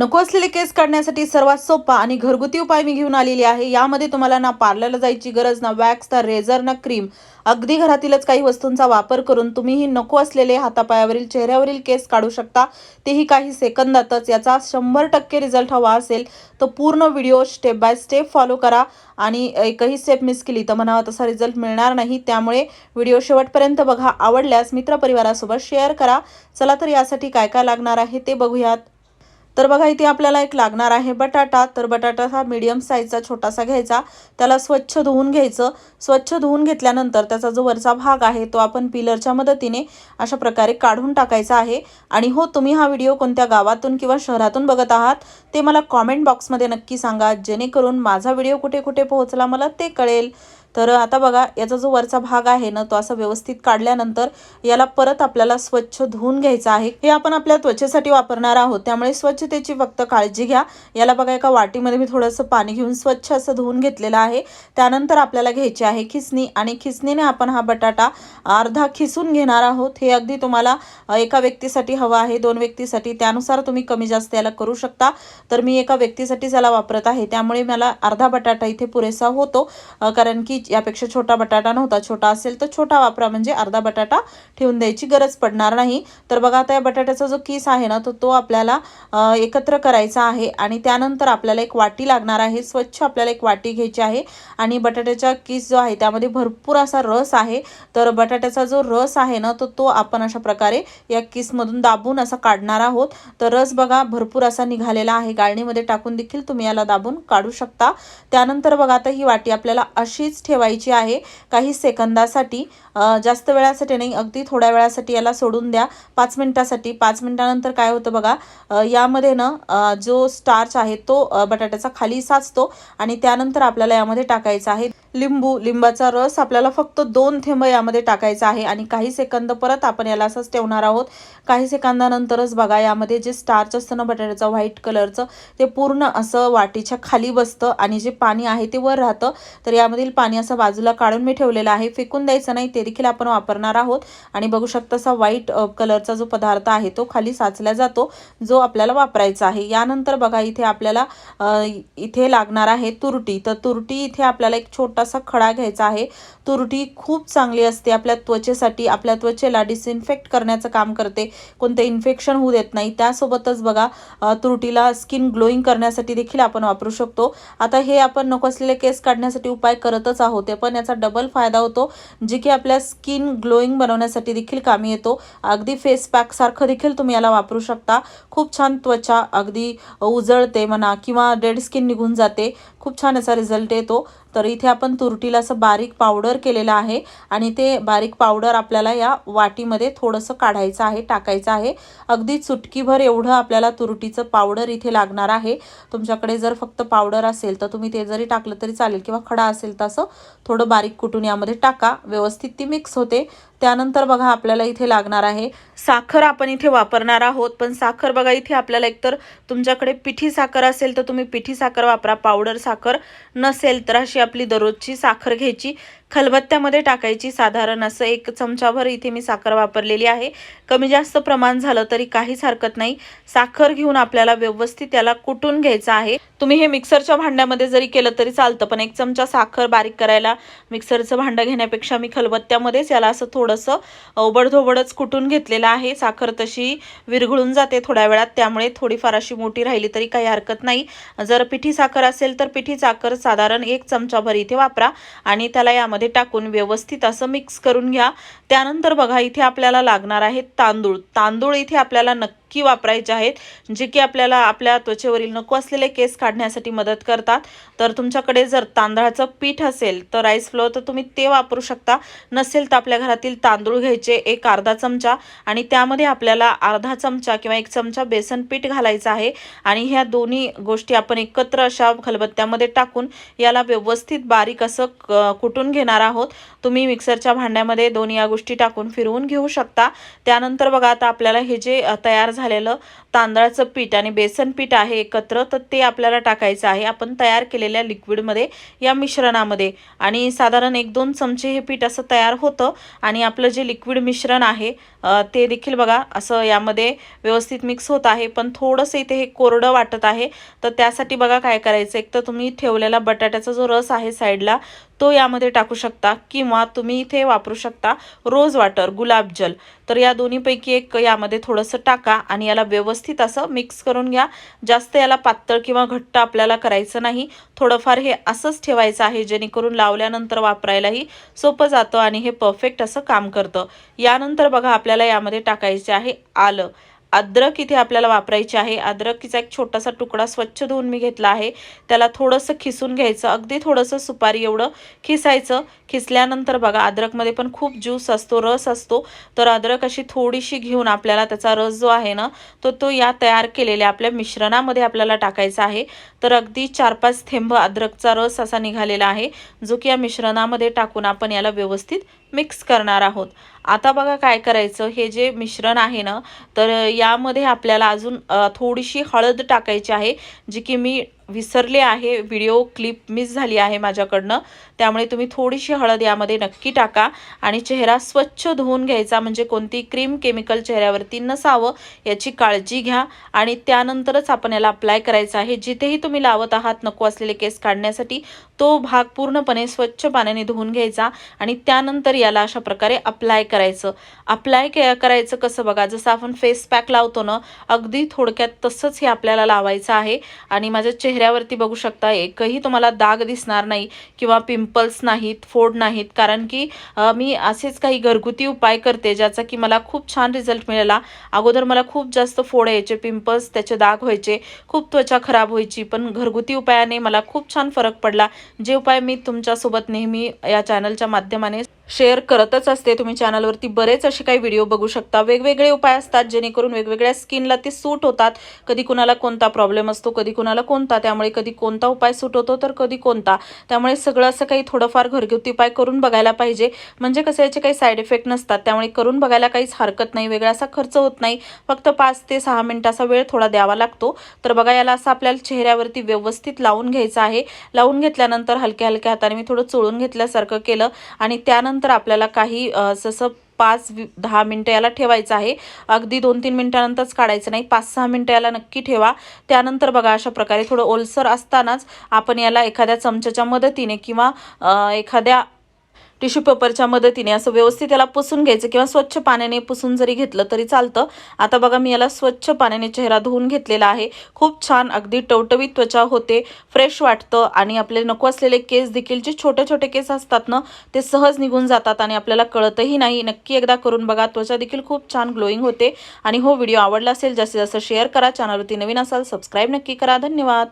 नको असलेले केस काढण्यासाठी सर्वात सोपा आणि घरगुती उपाय मी घेऊन आलेली आहे. यामध्ये तुम्हाला ना पार्लरला जायची गरज ना वॅक्स ना रेझर ना क्रीम अगदी घरातीलच काही वस्तूंचा वापर करून तुम्हीही नको असलेले हातापायावरील चेहऱ्यावरील केस काढू शकता. तेही काही सेकंदातच. याचा शंभर टक्के रिझल्ट हवा असेल तर पूर्ण video step by step follow करा आणि एकही स्टेप मिस केली तर म्हणावा तसा रिझल्ट मिळणार नाही. त्यामुळे व्हिडिओ शेवटपर्यंत बघा. आवडल्यास मित्रपरिवारासोबत शेअर करा. चला तर यासाठी काय काय लागणार आहे ते बघूयात. तर बघा इथे आपल्याला एक लागणार आहे बटाटा. तर बटाटा हा मीडियम साईजचा छोटासा घ्यायचा. त्याला स्वच्छ धुवून घ्यायचं. स्वच्छ धुवून घेतल्यानंतर त्याचा जो वरचा भाग आहे तो आपण पिलरच्या मदतीने अशा प्रकारे काढून टाकायचा आहे. आणि हो तुम्ही हा व्हिडिओ कोणत्या गावातून किंवा शहरातून बघत आहात ते मला कॉमेंट बॉक्समध्ये नक्की सांगा. जेणेकरून माझा व्हिडिओ कुठे कुठे पोहोचला मला ते कळेल. तर आता बघा याचा जो वरचा भाग आहे ना तो असा व्यवस्थित काढल्यानंतर याला परत आपल्याला स्वच्छ धुवून घ्यायचा आहे. हे आपण आपल्या त्वचेसाठी वापरणार आहोत. त्यामुळे स्वच्छतेची फक्त काळजी घ्या. याला बघा एका वाटीमध्ये मी थोडंसं पाणी घेऊन स्वच्छ असं धुवून घेतलेलं आहे. त्यानंतर आपल्याला घ्यायची आहे खिसणी आणि खिसणीने आपण हा बटाटा अर्धा खिसून घेणार आहोत. हे अगदी तुम्हाला एका व्यक्तीसाठी हवं आहे. दोन व्यक्तीसाठी त्यानुसार तुम्ही कमी जास्त याला करू शकता. तर मी एका व्यक्तीसाठीच याला वापरत आहे. त्यामुळे मला अर्धा बटाटा इथे पुरेसा होतो. कारण की यापेक्षा छोटा बटाटा नव्हता छोटा असेल तर छोटा वापरा. म्हणजे अर्धा बटाटा ठेवून द्यायची गरज पडणार नाही. तर बघा आता या बटाट्याचा जो किस आहे ना तो तो आपल्याला एकत्र करायचा आहे आणि त्यानंतर आपल्याला एक वाटी लागणार आहे. स्वच्छ आपल्याला एक वाटी घ्यायची आहे आणि बटाट्याचा किस जो आहे त्यामध्ये भरपूर असा रस आहे. तर बटाट्याचा जो रस आहे ना तो तो आपण अशा प्रकारे या किसमधून दाबून असा काढणार आहोत. तर रस बघा भरपूर असा निघालेला आहे. गाळणीमध्ये टाकून देखील तुम्ही याला दाबून काढू शकता. त्यानंतर बघा आता ही वाटी आपल्याला अशीच ठेवायची आहे. काही सेकंदासाठी जास्त वेळासाठी नाही अगदी थोड्या वेळासाठी याला सोडून द्या. पाच मिनटासाठी. पाच मिनटानंतर काय होतं बघा यामध्ये ना जो स्टार्च आहे तो बटाट्याचा खाली साचतो आणि त्यानंतर आपल्याला यामध्ये टाकायचा आहे लिंबू. लिंबाचा रस आपल्याला फक्त दोन थेंब यामध्ये टाकायचा आहे आणि काही सेकंद परत आपण याला असंच ठेवणार आहोत. काही सेकंदानंतरच बघा यामध्ये जे स्टार्च असतं ना बटाट्याचं व्हाईट कलरचं ते पूर्ण असं वाटीच्या खाली बसतं आणि जे पाणी आहे ते वर राहतं. तर यामधील पाणी असं बाजूला काढून मी ठेवलेलं आहे. फेकून द्यायचं नाही ते देखील आपण वापरणार आहोत. आणि बघू शकता असा व्हाईट कलरचा जो पदार्थ आहे तो खाली साचला जातो जो आपल्याला वापरायचा आहे. यानंतर बघा इथे आपल्याला इथे लागणार आहे तुरटी. तर तुरटी इथे आपल्याला एक छोटासा खडा घ्यायचा आहे. तुरटी खूप चांगली असते आपल्या त्वचेसाठी. आपल्या त्वचेला डिसइन्फेक्ट करण्याचं काम करते. कोणते इन्फेक्शन होऊ देत नाही. त्यासोबतच बघा तुरटीला स्किन ग्लोईंग करण्यासाठी देखील आपण वापरू शकतो. आता हे आपण नको असलेले केस काढण्यासाठी उपाय करतच आहोत होते. पण याचा डबल फायदा होतो जे की आपल्या स्किन ग्लोईंग बनवण्यासाठी देखील कामी येतो. अगदी फेस पॅक सारखं देखील तुम्ही याला वापरू शकता. खूप छान त्वचा अगदी उजळते म्हणा किंवा डेड स्किन निघून जाते. खूप छान असा रिझल्ट येतो. तर इथे आपण तुरटीला असं बारीक पावडर केलेलं आहे आणि ते बारीक पावडर आपल्याला या वाटीमध्ये थोडंसं काढायचं आहे टाकायचं आहे. अगदी चुटकीभर एवढं आपल्याला तुरटीचं पावडर इथे लागणार आहे. तुमच्याकडे जर फक्त पावडर असेल तर तुम्ही ते जरी टाकलं तरी चालेल किंवा खडा असेल तर असं थोडं बारीक कुटून यामध्ये टाका. व्यवस्थित ती मिक्स होते. त्यानंतर बघा आपल्याला इथे लागणार आहे साखर आपण इथे वापरणार आहोत. पण साखर बघा इथे आपल्याला एकतर तुमच्याकडे पिठी साखर असेल तर तुम्ही पिठी साखर वापरा. पावडर साखर नसेल तर अशी आपली दररोजची साखर घ्यायची. खलबत्त्यामध्ये टाकायची साधारण असं एक चमचाभर इथे मी साखर वापरलेली आहे. कमी जास्त प्रमाण झालं तरी काहीच हरकत नाही. साखर घेऊन आपल्याला व्यवस्थित त्याला कुटून घ्यायचं आहे. तुम्ही हे मिक्सरच्या भांड्यामध्ये जरी केलं तरी चालतं पण एक चमचा साखर बारीक करायला मिक्सरचं भांडं घेण्यापेक्षा मी खलबत्त्यामध्येच याला असं थोडंसं ओबडधोबडच कुटून घेतलेलं आहे. साखर तशी विरघळून जाते थोड्या वेळात त्यामुळे थोडीफार अशी मोठी राहिली तरी काही हरकत नाही. जर पिठी साखर असेल तर पिठी साखर साधारण एक चमचाभर इथे वापरा आणि त्याला यामध्ये टाकून व्यवस्थित असं मिक्स करून घ्या. त्यानंतर बघा इथे आपल्याला लागणार आहे तांदूळ. तांदूळ इथे आपल्याला नक्की नक्की वापरायचे आहेत जे की आपल्याला आपल्या त्वचेवरील नको असलेले केस काढण्यासाठी मदत करतात. तर तुमच्याकडे जर तांदळाचं पीठ असेल तर राईस फ्लोअर तर तुम्ही ते वापरू शकता. नसेल तर आपल्या घरातील तांदूळ घ्यायचे एक अर्धा चमचा आणि त्यामध्ये आपल्याला अर्धा चमचा किंवा एक चमचा बेसन पीठ घालायचं आहे आणि ह्या दोन्ही गोष्टी आपण एकत्र अशा खलबत्त्यामध्ये टाकून याला व्यवस्थित बारीक असं क- कुटून घेणार आहोत. तुम्ही मिक्सरच्या भांड्यामध्ये दोन्ही या गोष्टी टाकून फिरवून घेऊ शकता. त्यानंतर बघा आता आपल्याला हे जे तयार झालेलं तांदळाचं पीठ आणि बेसन पीठ आहे एकत्र तर ते आपल्याला टाकायचं आहे. आपण तयार केलेल्या लिक्विडमध्ये या मिश्रणामध्ये. आणि साधारण एक दोन चमचे हे पीठ असं तयार होतं आणि आपलं जे लिक्विड मिश्रण आहे ते देखील बघा असं यामध्ये व्यवस्थित मिक्स होत आहे. पण थोडंसं इथे हे कोरडं वाटत आहे. तर त्यासाठी बघा काय करायचं? एक तर तुम्ही ठेवलेला बटाट्याचा जो रस आहे साईडला तो यामध्ये टाकू शकता किंवा तुम्ही इथे वापरू शकता रोज वॉटर गुलाबजल तर या दोन्हीपैकी एक यामध्ये थोडंसं टाका आणि याला व्यवस्थित असं मिक्स करून घ्या. जास्त याला पातळ किंवा घट्ट आपल्याला करायचं नाही. थोडंफार हे असंच ठेवायचं आहे जेणेकरून लावल्यानंतर वापरायलाही सोपं जातं आणि हे परफेक्ट असं काम करतं. यानंतर बघा आपल्याला यामध्ये टाकायचे आहे आलं. अद्रक इथे आपल्याला वापरायची आहे. अद्रकीचा एक छोटासा तुकडा स्वच्छ धुवून मी घेतला आहे. त्याला थोडंसं खिसून घ्यायचं. अगदी थोडंसं सुपारी एवढं खिसायचं. खिसल्यानंतर बघा अद्रकमध्ये पण खूप ज्यूस असतो रस असतो. तर अद्रक अशी थोडीशी घेऊन आपल्याला त्याचा रस जो आहे ना तो तो या तयार केलेल्या आपल्या मिश्रणामध्ये आपल्याला टाकायचा आहे. तर अगदी चार पाच थेंब अद्रकचा रस असा निघालेला आहे जो की या मिश्रणामध्ये टाकून आपण याला व्यवस्थित मिक्स करणार आहोत. आता बघा काय करायचं हे जे मिश्रण आहे ना तर यामध्ये आपल्याला अजून थोडीशी हळद टाकायची आहे जी की मी विसरले आहे व्हिडिओ क्लिप मिस झाली आहे माझ्याकडनं. त्यामुळे तुम्ही थोडीशी हळद यामध्ये नक्की टाका आणि चेहरा स्वच्छ धुवून घ्यायचा म्हणजे कोणती क्रीम केमिकल चेहऱ्यावरती नसावं याची काळजी घ्या आणि त्यानंतरच आपण याला अप्लाय करायचं आहे. जिथेही तुम्ही लावत आहात नको असलेले केस काढण्यासाठी तो भाग पूर्णपणे स्वच्छ पाण्याने धुवून घ्यायचा आणि त्यानंतर याला अशा प्रकारे अप्लाय करायचं. अप्लाय करायचं कसं बघा जसं आपण फेस पॅक लावतो ना अगदी थोडक्यात तसंच हे आपल्याला लावायचं आहे आणि माझ्या चेहऱ्यावरती बघू शकता एकही तुम्हाला दाग दिसणार नाही किंवा पिंपल्स नाहीत फोड नाहीत. कारण की मी असेच काही घरगुती उपाय करते ज्याचा की मला खूप छान रिझल्ट मिळाला. अगोदर मला खूप जास्त फोड यायचे पिंपल्स त्याचे दाग व्हायचे खूप त्वचा खराब व्हायची. पण घरगुती उपायाने मला खूप छान फरक पडला. जे उपाय मी तुमच्यासोबत नेहमी या चॅनलच्या माध्यमाने शेअर करतच असते. तुम्ही चॅनलवरती बरेच असे काही व्हिडिओ बघू शकता. वेगवेगळे उपाय असतात जेणेकरून वेगवेगळ्या स्किनला ते सूट होतात. कधी कुणाला कोणता प्रॉब्लेम असतो कधी कुणाला कोणता. त्यामुळे कधी कोणता उपाय सूट होतो तर कधी कोणता. त्यामुळे सगळं असं काही थोडंफार घरगुती उपाय करून बघायला पाहिजे. म्हणजे कसं याचे काही साईड इफेक्ट नसतात. त्यामुळे करून बघायला काहीच हरकत नाही. वेगळा असा खर्च होत नाही. फक्त पाच ते सहा मिनिटाचा वेळ थोडा द्यावा लागतो. तर बघा याला असं आपल्याला चेहऱ्यावरती व्यवस्थित लावून घ्यायचं आहे. लावून घेतल्यानंतर हलक्या हलक्या हाताने मी थोडं चोळून घेतल्यासारखं केलं. आणि त्यानंतर आपल्याला काही जसं पाच वि- दहा मिनटं याला ठेवायचं आहे. अगदी दोन तीन मिनटानंतरच काढायचं नाही. पाच सहा मिनटं याला नक्की ठेवा. त्यानंतर बघा अशा प्रकारे थोडं ओलसर असतानाच आपण याला एखाद्या चमच्याच्या मदतीने किंवा एखाद्या टिश्यू पेपरच्या मदतीने असं व्यवस्थित याला पुसून घ्यायचं किंवा स्वच्छ पाण्याने पुसून जरी घेतलं तरी चालतं. आता बघा मी याला स्वच्छ पाण्याने चेहरा धुवून घेतलेला आहे. खूप छान अगदी टवटवीत त्वचा होते फ्रेश वाटतं आणि आपले नको असलेले केस देखील जे छोटे छोटे केस असतात ना ते सहज निघून जातात आणि आपल्याला कळतही नाही. नक्की एकदा करून बघा त्वचा देखील खूप छान ग्लोईंग होते. आणि हो व्हिडिओ आवडला असेल जास्तीत जास्त शेअर करा. चॅनलवरती नवीन असाल सबस्क्राईब नक्की करा. धन्यवाद.